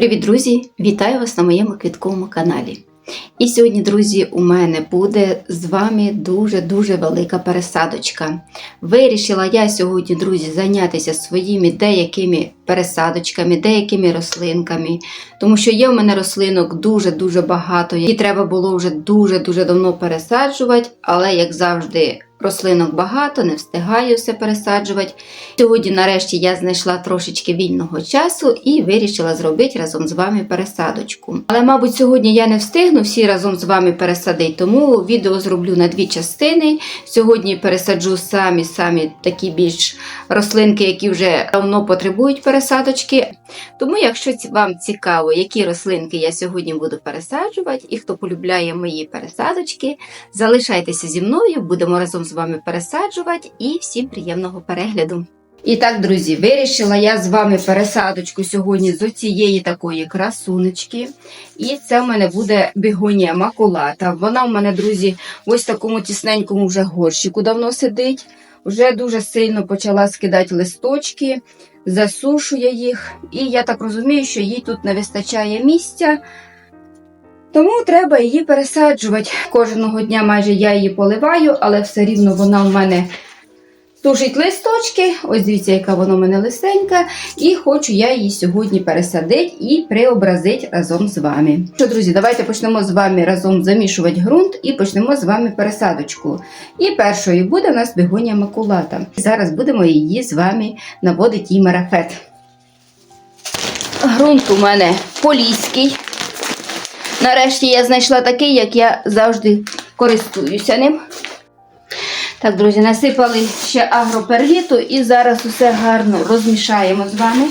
Привіт, друзі! Вітаю вас на моєму квітковому каналі. І сьогодні, друзі, у мене буде з вами дуже-дуже велика пересадочка. Вирішила я сьогодні, друзі, зайнятися своїми деякими пересадочками, деякими рослинками, тому що є в мене рослинок дуже-дуже багато, які треба було вже дуже-дуже давно пересаджувати, але, як завжди, Рослинок багато, не встигаю все пересаджувати. Сьогодні, нарешті, я знайшла трошечки вільного часу і вирішила зробити разом з вами пересадочку. Але, мабуть, сьогодні я не встигну всі разом з вами пересадити, тому відео зроблю на дві частини. Сьогодні пересаджу самі-самі такі більш рослинки, які вже давно потребують пересадочки. Тому, якщо вам цікаво, які рослинки я сьогодні буду пересаджувати, і хто полюбляє мої пересадочки, залишайтеся зі мною, будемо разом з вами пересаджувати і всім приємного перегляду. І так, друзі, вирішила я з вами пересадочку сьогодні з оцієї такої красунечки. І це в мене буде бігонія макулата. Вона в мене, друзі, ось такому тісненькому вже горщику давно сидить. Вже дуже сильно почала скидати листочки, засушує їх. І я так розумію, що їй тут не вистачає місця. Тому треба її пересаджувати. Кожного дня майже я її поливаю, але все рівно вона в мене сушить листочки. Ось дивіться, яка вона в мене листенька. І хочу я її сьогодні пересадити і преобразити разом з вами. Що, друзі, давайте почнемо з вами разом замішувати ґрунт і почнемо з вами пересадочку. І першою буде у нас бігонія макулата. Зараз будемо її з вами наводити їй марафет. Грунт у мене поліський. Нарешті я знайшла такий, як я завжди користуюся ним. Так, друзі, насипали ще агроперліту і зараз усе гарно розмішаємо з вами.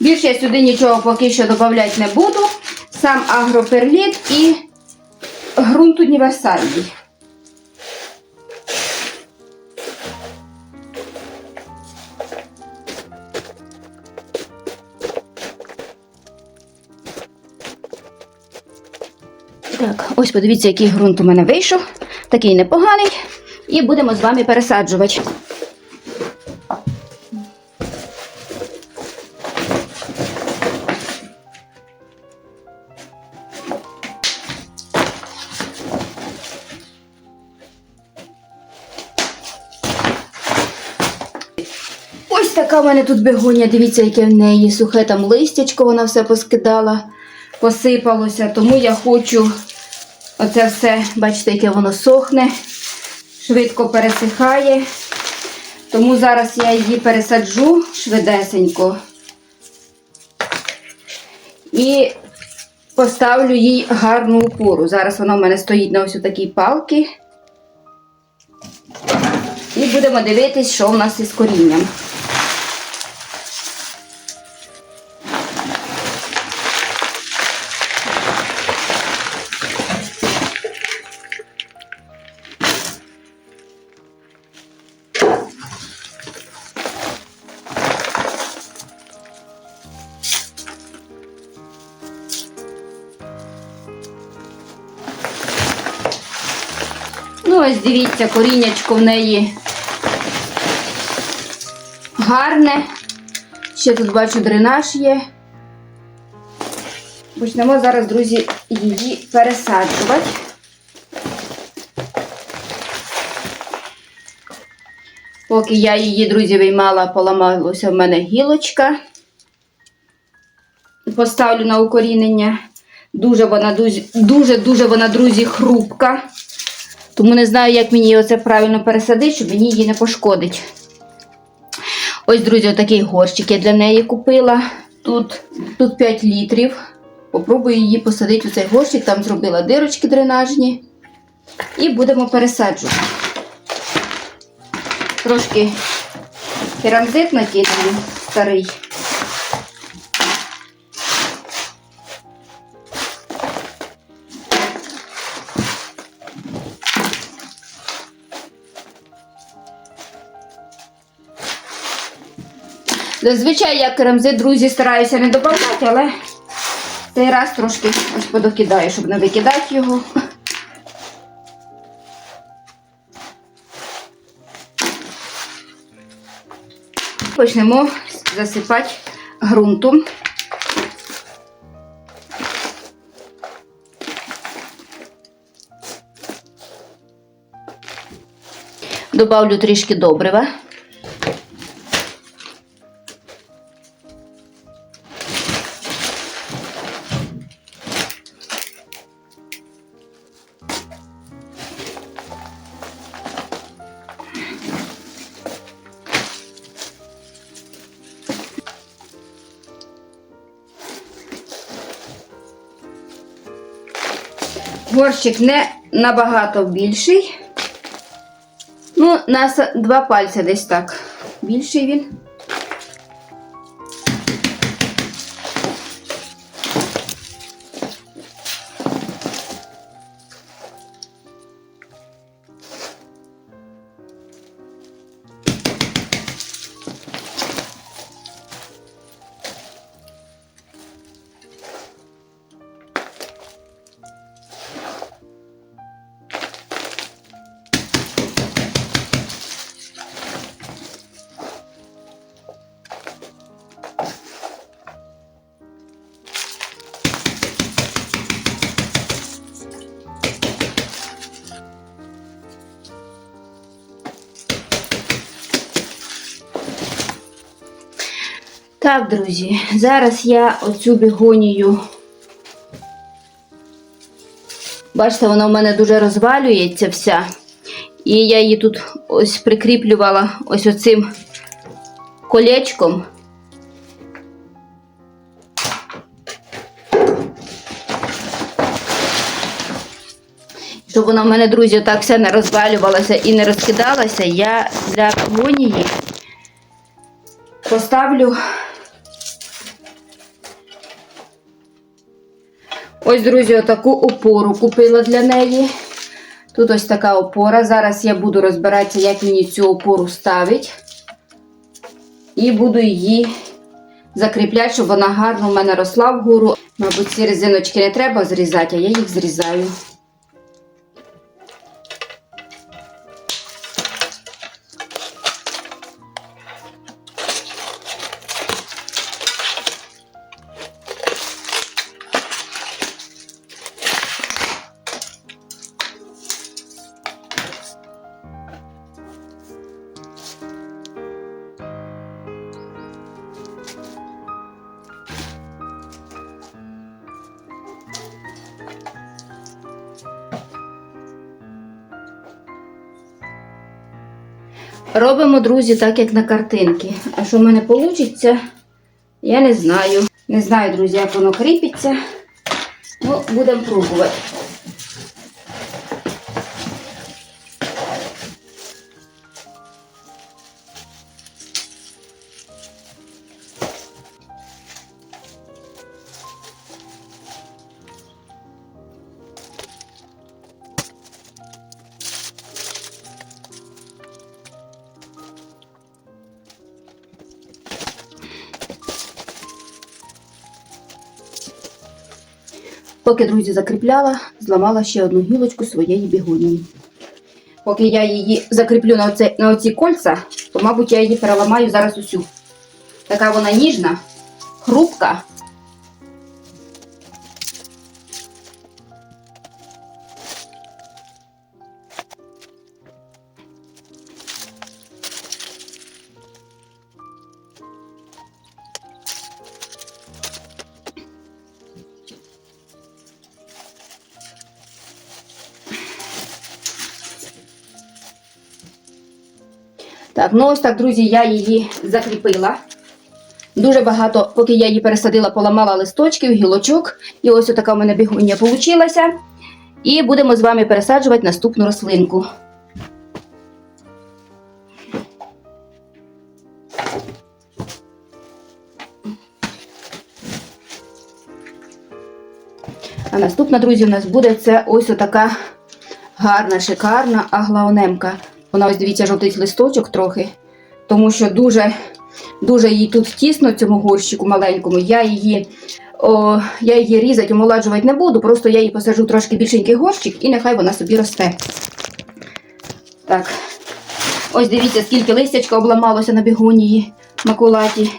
Більше я сюди нічого поки що додати не буду. Сам агроперліт і ґрунт універсальний. Ось подивіться, який ґрунт у мене вийшов. Такий непоганий. І будемо з вами пересаджувати. Ось така в мене тут бегоня. Дивіться, яке в неї сухе там листячко, вона все поскидала, посипалося. Тому я хочу оце все, бачите, яке воно сохне, швидко пересихає. Тому зараз я її пересаджу швидесенько і поставлю їй гарну опору. Зараз вона в мене стоїть на ось такій палці. І будемо дивитись, що в нас із корінням. Ось дивіться, коріннячко в неї гарне. Ще тут бачу дренаж є. Почнемо зараз, друзі, її пересаджувати. Поки я її, друзі, виймала, поламалася в мене гілочка. Поставлю на укорінення. Дуже вона, дуже-дуже вона, друзі, хрупка. Тому не знаю, як мені оце правильно пересадити, щоб мені її не пошкодить. Ось, друзі, отакий горщик я для неї купила. Тут, тут 5 літрів. Попробую її посадити у цей горщик, там зробила дирочки дренажні. І будемо пересаджувати. Трошки керамзит накидаю старий. Зазвичай я керамзит, друзі, стараюся не додавати, але цей раз трошки ось подокидаю, щоб не викидати його. Почнемо засипати ґрунту. Добавлю трішки добрива. Горщик не набагато більший. Ну, на два пальці десь так. Більший він. Так, друзі, зараз я оцю бігонію. Бачите, вона в мене дуже розвалюється вся. І я її тут ось прикріплювала ось оцим колечком. Щоб вона в мене, друзі, так все не розвалювалася і не розкидалася, я для бігонії поставлю ось, друзі, отаку опору купила для неї. Тут ось така опора. Зараз я буду розбиратися, як мені цю опору ставить. І буду її закріпляти, щоб вона гарно в мене росла вгору. Мабуть, ці резиночки не треба зрізати, а я їх зрізаю. Робимо, друзі, так, як на картинки. А що в мене вийде, я не знаю. Не знаю, друзі, як воно кріпиться. Ну, будемо пробувати. Поки, друзі, закріпляла, зламала ще одну гілочку своєї бігунії. Поки я її закріплю на, оце, на оці кольця, то, мабуть, я її переламаю зараз усю. Така вона ніжна, хрупка. Ну ось так, друзі, я її закріпила. Дуже багато, поки я її пересадила, поламала листочків, гілочок. І ось така в мене бігуння вийшла. І будемо з вами пересаджувати наступну рослинку. А наступна, друзі, у нас буде це ось така гарна, шикарна аглаонемка. Вона ось дивіться, жовтить листочок трохи, тому що дуже, дуже їй тут тісно, цьому горщику маленькому. Я її, о, я її різати, омоладжувати не буду, просто я її посаджу трошки більшенький горщик і нехай вона собі росте. Так. Ось дивіться, скільки листячка обламалося на бігонії макулаті.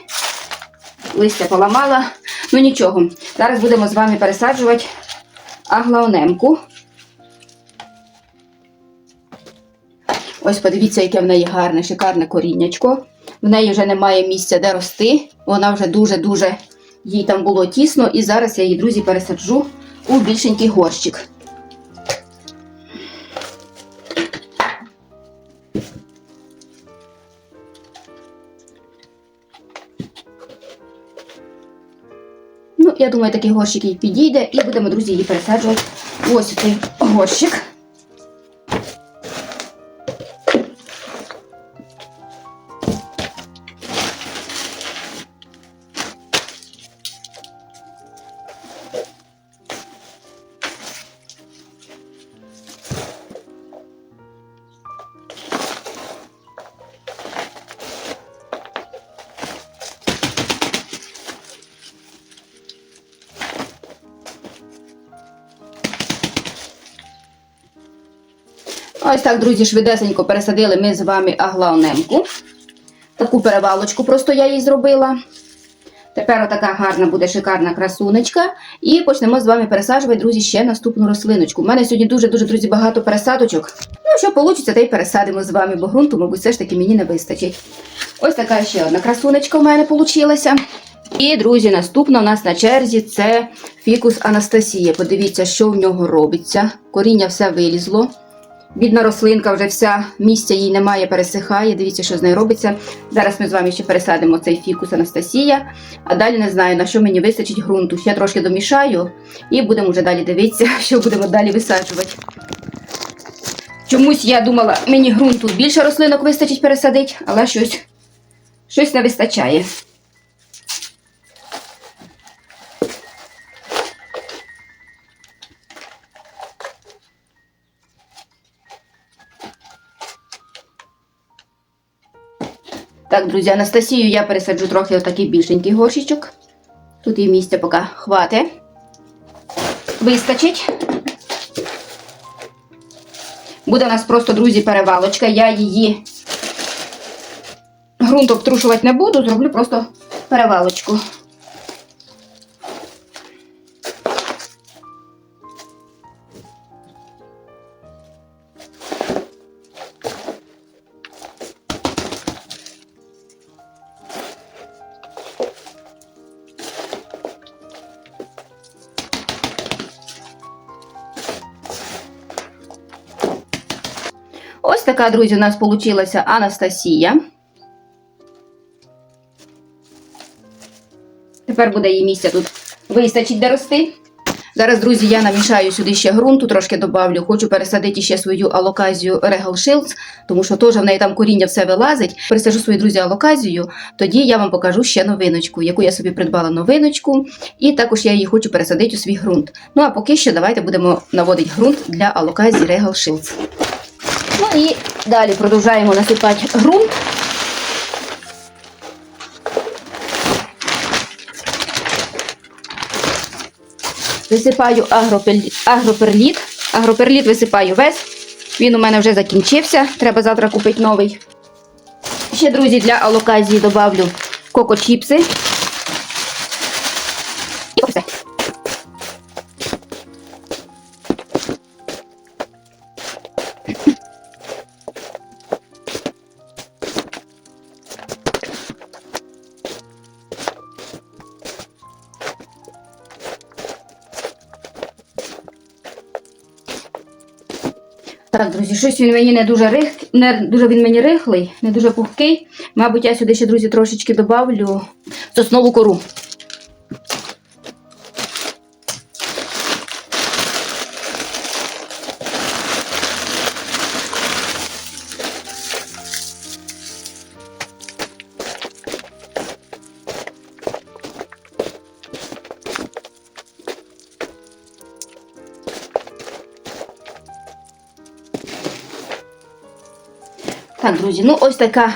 листя поламала. Ну нічого. Зараз будемо з вами пересаджувати аглаонемку. Ось подивіться, яке в неї гарне, шикарне коріннячко. В неї вже немає місця, де рости. Вона вже дуже-дуже їй там було тісно. І зараз я її, друзі, пересаджу у більшенький горщик. Ну, я думаю, такий горщик їй підійде, і будемо, друзі, її пересаджувати ось цей горщик. Ось так, друзі, швидесенько пересадили ми з вами аглаонемку. Таку перевалочку просто я їй зробила. Тепер отака гарна буде шикарна красунечка. І почнемо з вами пересаджувати, друзі, ще наступну рослиночку. У мене сьогодні дуже-дуже, друзі, багато пересадочок. Ну, що вийде, те й пересадимо з вами, бо ґрунту, мабуть, все ж таки мені не вистачить. Ось така ще одна красунечка в мене вийшла. І, друзі, наступна у нас на черзі це фікус Анастасія. Подивіться, що в нього робиться. Коріння все вилізло. Бідна рослинка вже вся місця їй немає, пересихає. Дивіться, що з нею робиться. Зараз ми з вами ще пересадимо цей фікус Анастасія. А далі не знаю, на що мені вистачить ґрунту. Ще трошки домішаю і будемо вже далі дивитися, що будемо далі висаджувати. Чомусь я думала, мені ґрунту більше рослинок вистачить пересадити, але щось, щось не вистачає. Так, друзі, Анастасію я пересаджу трохи в такий більшенький горщичок. Тут їй місця поки хватить. Вистачить. Буде у нас просто, друзі, перевалочка. Я її ґрунт обтрушувати не буду, зроблю просто перевалочку. Така, друзі, у нас вийшла Анастасія. Тепер буде їй місця тут вистачить де рости. Зараз, друзі, я намішаю сюди ще ґрунту, трошки добавлю. Хочу пересадити ще свою алоказію Regal Shields, тому що теж в неї там коріння все вилазить. Пересажу свою друзі алоказію, тоді я вам покажу ще новиночку, яку я собі придбала новиночку, і також я її хочу пересадити у свій ґрунт. Ну а поки що давайте будемо наводити ґрунт для алоказії Regal Shields. Ну і далі продовжуємо насипати ґрунт. Висипаю агроперліт. агроперліт. Висипаю весь. Він у мене вже закінчився. Треба завтра купити новий. Ще, друзі, для алоказії добавлю коко-чіпси. І все. Так, друзі, щось він мені не дуже рих... не дуже він мені рихлий, не дуже пухкий. Мабуть, я сюди ще, друзі, трошечки добавлю соснову кору. Друзі, ну ось така,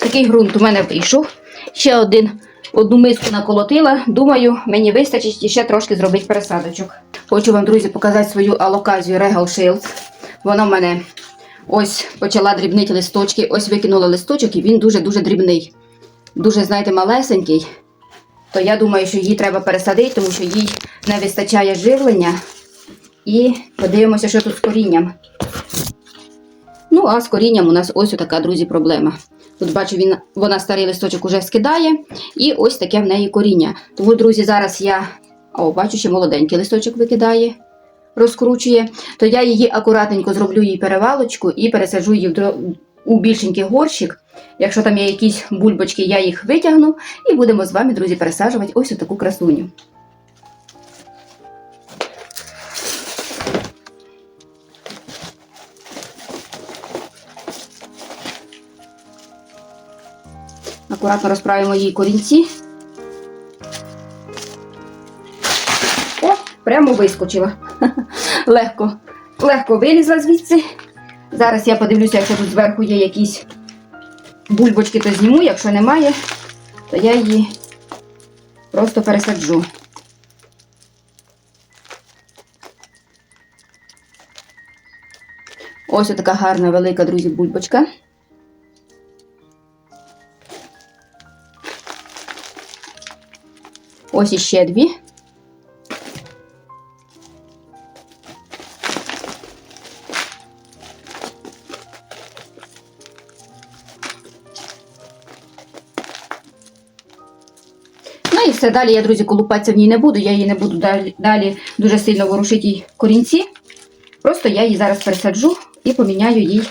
такий ґрунт у мене вийшов. Ще один, одну миску наколотила. Думаю, мені вистачить ще трошки зробити пересадочок. Хочу вам, друзі, показати свою алоказію Regal Shields. Вона в мене ось почала дрібнити листочки. Ось викинула листочок, і він дуже-дуже дрібний. Дуже, знаєте, малесенький. то я думаю, що її треба пересадити, тому що їй не вистачає живлення. І подивимося, що тут з корінням. Ну, а з корінням у нас ось така, друзі, проблема. Тут бачу, він, вона старий листочок уже скидає, і ось таке в неї коріння. Тому, друзі, зараз я, о, бачу, ще молоденький листочок викидає, розкручує. То я її акуратненько зроблю їй перевалочку і пересаджу її в у більшенький горщик. Якщо там є якісь бульбочки, я їх витягну і будемо з вами, друзі, пересаджувати ось таку красуню. Акуратно розправимо її корінці. О, прямо вискочила. Легко, легко вилізла звідси. Зараз я подивлюся, якщо тут зверху є якісь бульбочки, то зніму. Якщо немає, то я її просто пересаджу. Ось така гарна велика, друзі, бульбочка. Ось іще дві. Ну і все, далі я, друзі, колупатися в ній не буду, я її не буду далі, дуже сильно ворушити їй корінці. Просто я її зараз пересаджу і поміняю їй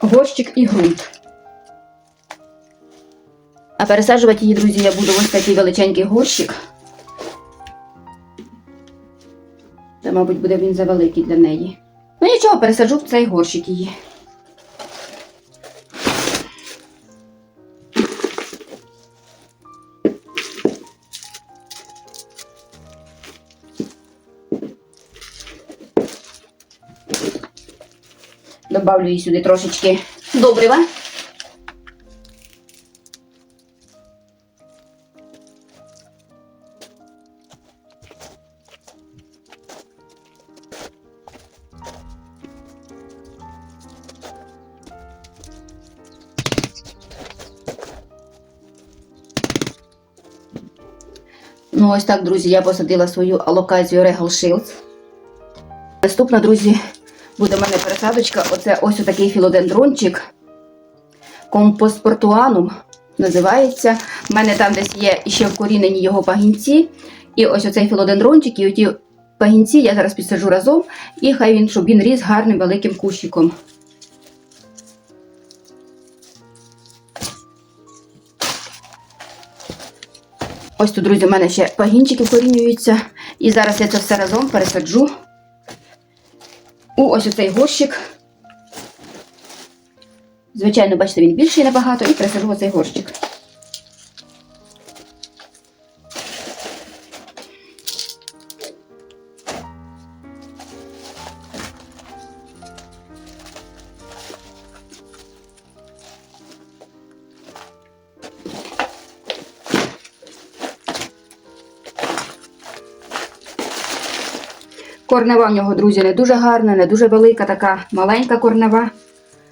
горщик і ґрунт. А пересаджувати її, друзі, я буду ось такий величенький горщик. Та, мабуть, буде він завеликий для неї. Ну нічого, пересаджу в цей горщик її. Добавлю їй сюди трошечки добрива. Ну, ось так, друзі, я посадила свою алокацію Regal Shields. Наступна, друзі, буде в мене пересадочка. Оце ось отакий філодендрончик. Компостпортуанум називається. У мене там десь є ще вкорінені його пагінці. І ось оцей філодендрончик, і оті пагінці я зараз підсаджу разом, і хай він, щоб він ріс гарним великим кущиком. Ось тут, друзі, у мене ще пагінчики корінюються. І зараз я це все разом пересаджу у ось оцей горщик. Звичайно, бачите, він більший набагато, і пересаджу оцей горщик. Корнева в нього, друзі, не дуже гарна, не дуже велика, така маленька корнева.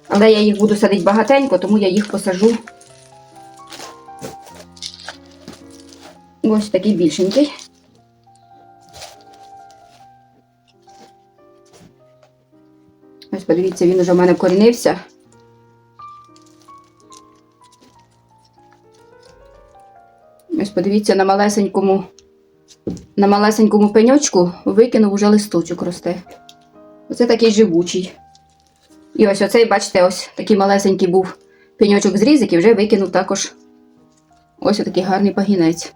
Але я їх буду садити багатенько, тому я їх посажу. Ось такий більшенький. Ось подивіться, він уже в мене вкорінився. Ось подивіться на малесенькому на малесенькому пеньочку викинув уже листочок росте. Оце такий живучий. І ось оцей, бачите, ось такий малесенький був пеньочок зрізик і вже викинув також ось такий гарний пагінець.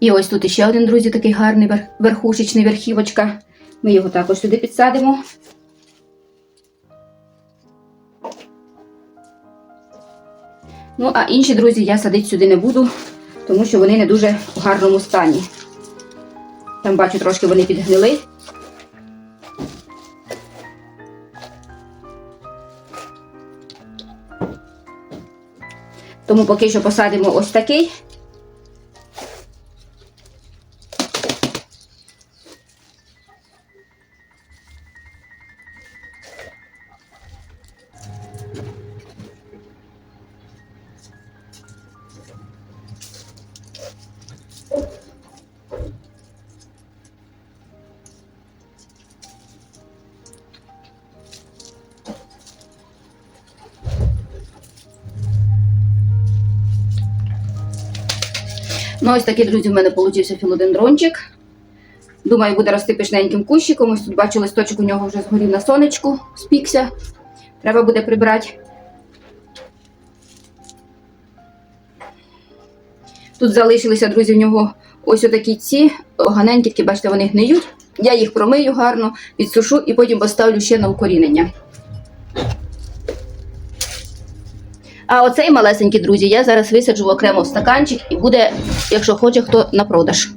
І ось тут іще один, друзі, такий гарний верхушечний верхівочка. Ми його також сюди підсадимо. Ну, а інші, друзі, я садити сюди не буду, тому що вони не дуже в гарному стані. Там бачу, трошки вони підгнили. Тому поки що посадимо ось такий. Ну, ось такий, друзі, в мене получився філодендрончик. Думаю, буде рости пишненьким кущиком. Ось тут бачу, листочок у нього вже згорів на сонечку, спікся. Треба буде прибрати. Тут залишилися, друзі, в нього ось отакі ці оганенькі, такі, бачите, вони гниють. Я їх промию гарно, відсушу і потім поставлю ще на укорінення. А оцей малесенький, друзі, я зараз висаджу окремо в стаканчик і буде, якщо хоче, хто на продаж.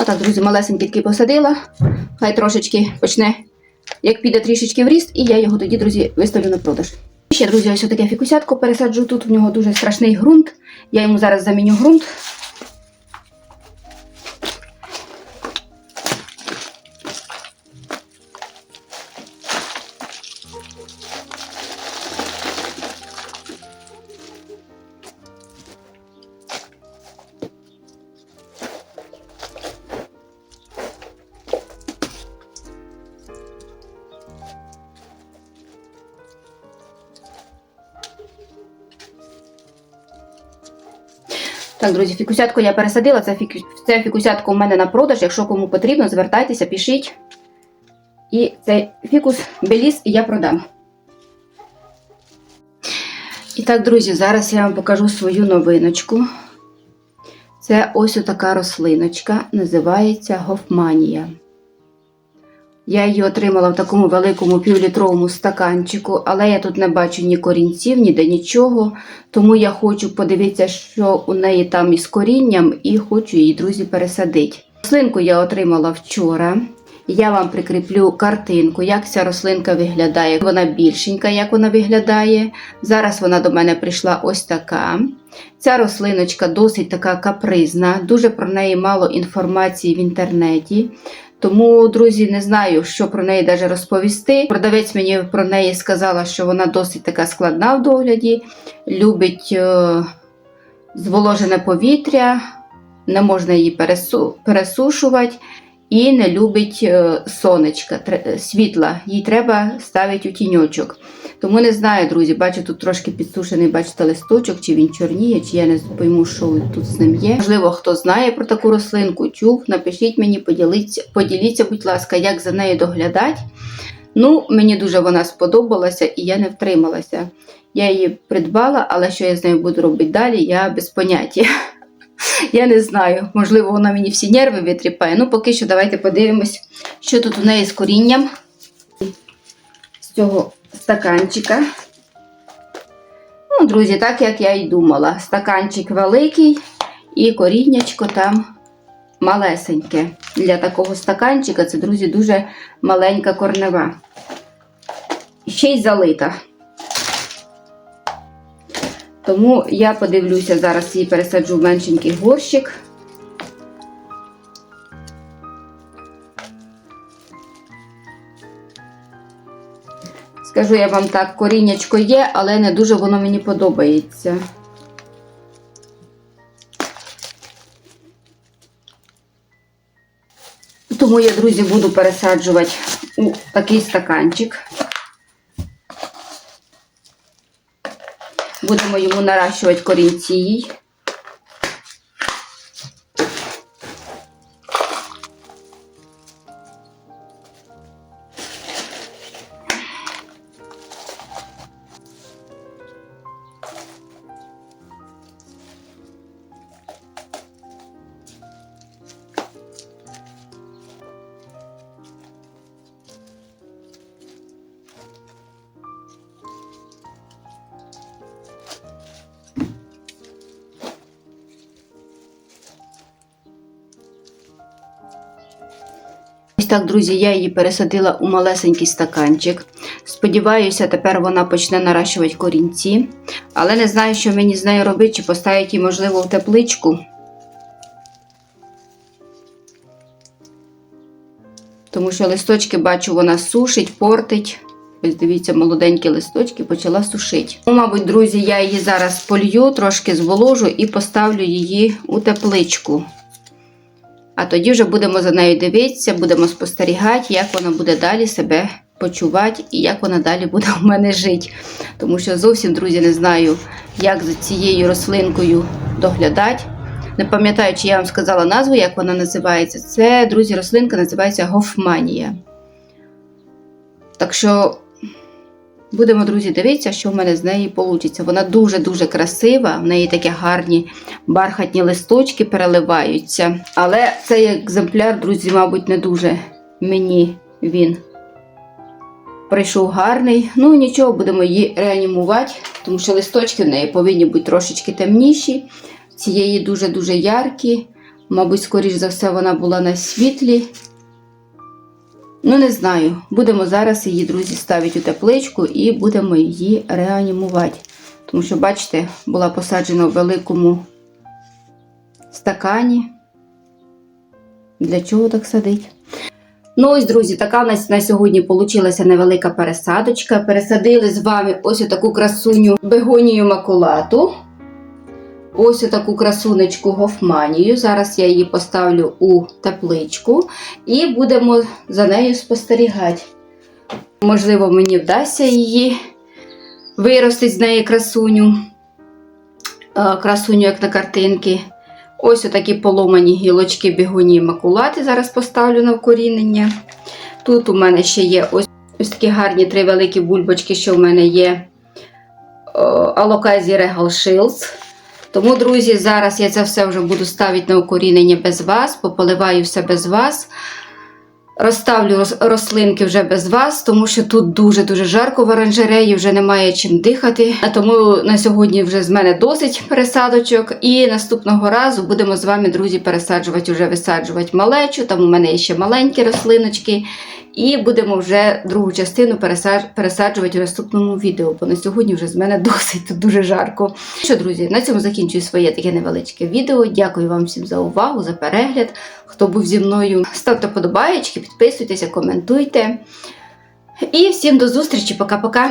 Отак, друзі, малесенький такий посадила. Хай трошечки почне, як піде трішечки в ріст, і я його тоді, друзі, виставлю на продаж. Ще, друзі, ось таке фікусятко пересаджу. Тут в нього дуже страшний ґрунт. Я йому зараз заміню ґрунт. Так, друзі, фікусятку я пересадила. Це, фіку... це фікусятку у мене на продаж. Якщо кому потрібно, звертайтеся, пишіть. І цей фікус беліс я продам. І так, друзі, зараз я вам покажу свою новиночку. Це ось така рослиночка, називається Гофманія. Я її отримала в такому великому півлітровому стаканчику, але я тут не бачу ні корінців, ніде нічого. Тому я хочу подивитися, що у неї там із корінням, і хочу її, друзі, пересадити. Рослинку я отримала вчора. Я вам прикріплю картинку, як ця рослинка виглядає. Вона більшенька, як вона виглядає. Зараз вона до мене прийшла ось така. Ця рослиночка досить така капризна, дуже про неї мало інформації в інтернеті. Тому, друзі, не знаю, що про неї даже розповісти. Продавець мені про неї сказала, що вона досить така складна в догляді, любить е, зволожене повітря, не можна її пересу, пересушувати і не любить е, сонечка, світла. Їй треба ставити у тіньочок. Тому не знаю, друзі, бачу, тут трошки підсушений, бачите, листочок, чи він чорніє, чи я не пойму, що тут з ним є. Можливо, хто знає про таку рослинку, чув, напишіть мені, поділіться, поділіться, будь ласка, як за нею доглядати. Ну, мені дуже вона сподобалася і я не втрималася. Я її придбала, але що я з нею буду робити далі, я без поняття. Я не знаю, можливо, вона мені всі нерви витріпає. Ну, поки що давайте подивимось, що тут у неї з корінням з цього стаканчика. Ну, друзі, так як я і думала. Стаканчик великий і коріннячко там малесеньке. Для такого стаканчика це, друзі, дуже маленька корнева. Ще й залита. Тому я подивлюся, зараз її пересаджу в меншенький горщик. Скажу я вам так, коріннячко є, але не дуже воно мені подобається. Тому я, друзі, буду пересаджувати у такий стаканчик. Будемо йому наращувати корінці. Так, друзі, я її пересадила у малесенький стаканчик. Сподіваюся, тепер вона почне наращувати корінці. Але не знаю, що мені з нею робити, чи поставити її, можливо, в тепличку. Тому що листочки, бачу, вона сушить, портить. Ось дивіться, молоденькі листочки почала сушити. Ну, мабуть, друзі, я її зараз полью, трошки зволожу і поставлю її у тепличку. А тоді вже будемо за нею дивитися, будемо спостерігати, як вона буде далі себе почувати і як вона далі буде у мене жити. Тому що зовсім, друзі, не знаю, як за цією рослинкою доглядати. Не пам'ятаю, чи я вам сказала назву, як вона називається. Це, друзі, рослинка називається гофманія. Так що будемо, друзі, дивитися, що в мене з неї вийде. Вона дуже-дуже красива, в неї такі гарні бархатні листочки переливаються. Але цей екземпляр, друзі, мабуть, не дуже мені він прийшов гарний. Ну нічого, будемо її реанімувати, тому що листочки в неї повинні бути трошечки темніші. Цієї дуже-дуже яркі. Мабуть, скоріш за все, вона була на світлі. Ну, не знаю. Будемо зараз її, друзі, ставити у тепличку і будемо її реанімувати. Тому що, бачите, була посаджена в великому стакані. Для чого так садить? Ну, ось, друзі, така у нас на сьогодні вийшла невелика пересадочка. Пересадили з вами ось таку красуню бегонію макулату. Ось таку красунечку гофманію. Зараз я її поставлю у тепличку і будемо за нею спостерігати. Можливо, мені вдасться її виростити з неї красуню. Е, Красуню, як на картинки. Ось отакі поломані гілочки бігунії макулати. Зараз поставлю на вкорінення. Тут у мене ще є ось, ось такі гарні три великі бульбочки, що в мене є Алоказі Regal Shields. Тому, друзі, зараз я це все вже буду ставити на укорінення без вас, пополиваю все без вас. Розставлю рослинки вже без вас, тому що тут дуже-дуже жарко в оранжереї, вже немає чим дихати. А тому на сьогодні вже з мене досить пересадочок. І наступного разу будемо з вами, друзі, пересаджувати, вже висаджувати малечу. Там у мене є ще маленькі рослиночки. І будемо вже другу частину пересаджувати у наступному відео, бо на сьогодні вже з мене досить дуже жарко. Що, друзі, на цьому закінчую своє таке невеличке відео. Дякую вам всім за увагу, за перегляд. Хто був зі мною, ставте подобаєчки, підписуйтеся, коментуйте. І всім до зустрічі, пока-пока.